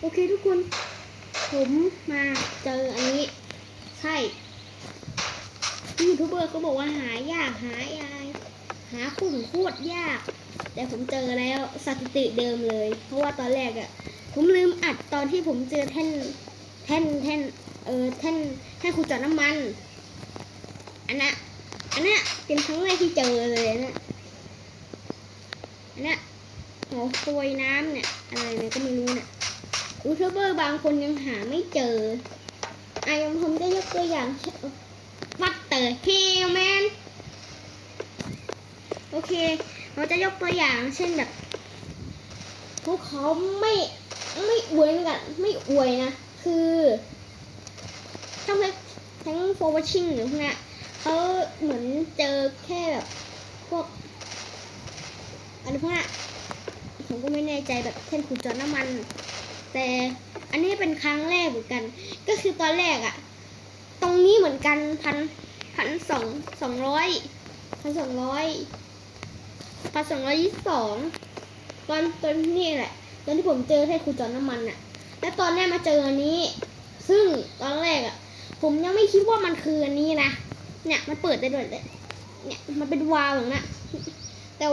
โอเคทุกคน ผมมาเจออันนี้ ใช่ยูทูบเบอร์ก็บอกว่าหายากหายาย หาคุ้มโคตรยาก แต่ผมเจอแล้วสถิติเดิมเลย เพราะว่าตอนแรกอะ่ะ ผมลืมอัดตอนที่ผมเจอแท่นแท่นแท่นเออแท่นแท่นขุดเจาะน้ำมัน อันน่ะอันนี้ยเป็นครั้งแรกที่เจอเลยนะอันนี้ยหัวโคยน้ำเนี่ยอะไรเนี่ยก็ไม่รู้เนี่ย ยูทูบเบอร์บางคนยังหาไม่เจออะอยังผมจะยกตัวอย่างวัดเตอร์เฮลแมนโอเค เราจะยกตัวอย่างเช่นแบบพวกเขาไม่ไม่อวยกันไม่อวยนะ คือทั้งทั้งโฟร์ชิงหรือพวกนี้เขาเหมือนเจอแค่แบบพวกอะไรพวกนี้ผมก็ไม่แน่ใจแบบเช่นขุดเจอน้ำมัน แต่อันนี้เป็นครั้งแรกเหมือนกัน ก็คือตอนแรกอะตรงนี้เหมือนกันพันพันสองสองร้อยพันสองร้อยพันสองร้อยยี่สิบสองตอนตอนนี่แหละ ตอนที่ผมเจอแท่คูจรน้ำมันน่ะแล้วตอนแรกมาเจออันนี้ ซึ่งตอนแรกอะผมยังไม่คิดว่ามันคืออันนี้นะเนี่ยมันเปิดได้ด้วยเลยเนี่ยมันเป็นวาล์วอย่างนั้นแต่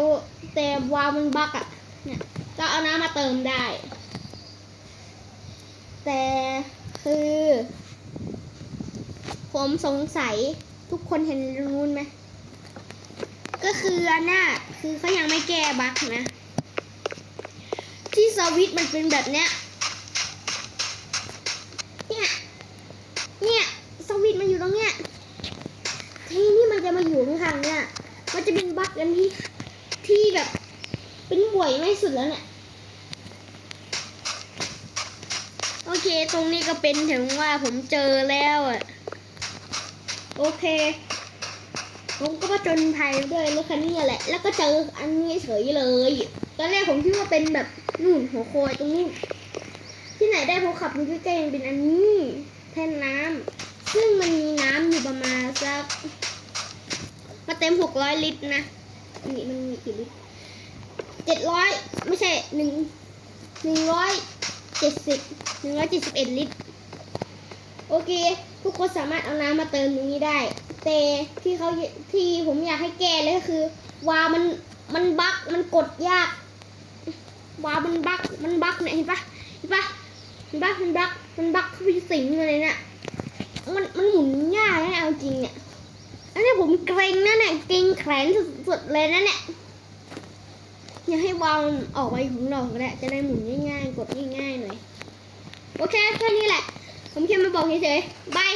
แต่วาล์วมันบั๊กอะเนี่ยก็เอาน้ำมาเติมได้ แต่คือ ผมสงสัยทุกคนเห็นรูนไหมก็คืออันน่ะคือเขายังไม่แก้บั๊กนะ ที่สวิตมันเป็นแบบเนี้ยเนี่ยเนี่ยสวิตมันอยู่ตรงเนี้ยทีนี้มันจะมาอยู่ข้างๆเนี่ยมันจะเป็นบั๊กอันที่ที่แบบ เป็นบ่วยไม่สุดแล้วเนี่ย โอ เคตรงนี้ก็เป็นถึงว่าผมเจอแล้วอะ โอเค ผมก็มาจนภัยด้วยรถคันนี้แหละ แล้วก็เจออันนี้เฉยเลย ตอนแรกผมคิดว่าเป็นแบบนู่นหัวโคยตรงนู้นที่ไหนได้ผมขับมาใกล้ๆยังเป็นอันนี้แท่นน้ำซึ่งมันมีน้ำอยู่ประมาณสักมาเต็มหกร้อยลิตรนะนี่มันมีกี่ลิตรเจ็ดร้อยไม่ใช่หนึ่งหนึ่งร้อย เจ็ดสิบหนึ่งร้อยเจ็ดสิบเอ็ดลิตร โอเค ทุกคนสามารถเอาน้ำมาเติมตรงนี้ได้ แต่ที่เขาที่ผมอยากให้แก้เลยก็คือ วามันมันบั๊กมันกดยาก วามันบั๊กมันบั๊กเนี่ยเห็นปะเห็นปะเห็นปะมันบั๊กมันบั๊กเข้าไปสิงเลยเนี่ยมันมันหมุนยากนะเอาจริงเนี่ยอันนี้ผมเกรงนะเนี่ยเกรงแขนสุดๆเลยนะเนี่ยอยากให้วาล์วมันออกไปข้างนอกก็ได้จะได้หมุนง่ายๆกดง่าย โอเคแค่นี้แหละ ผมแค่มาบอกเฉยๆบาย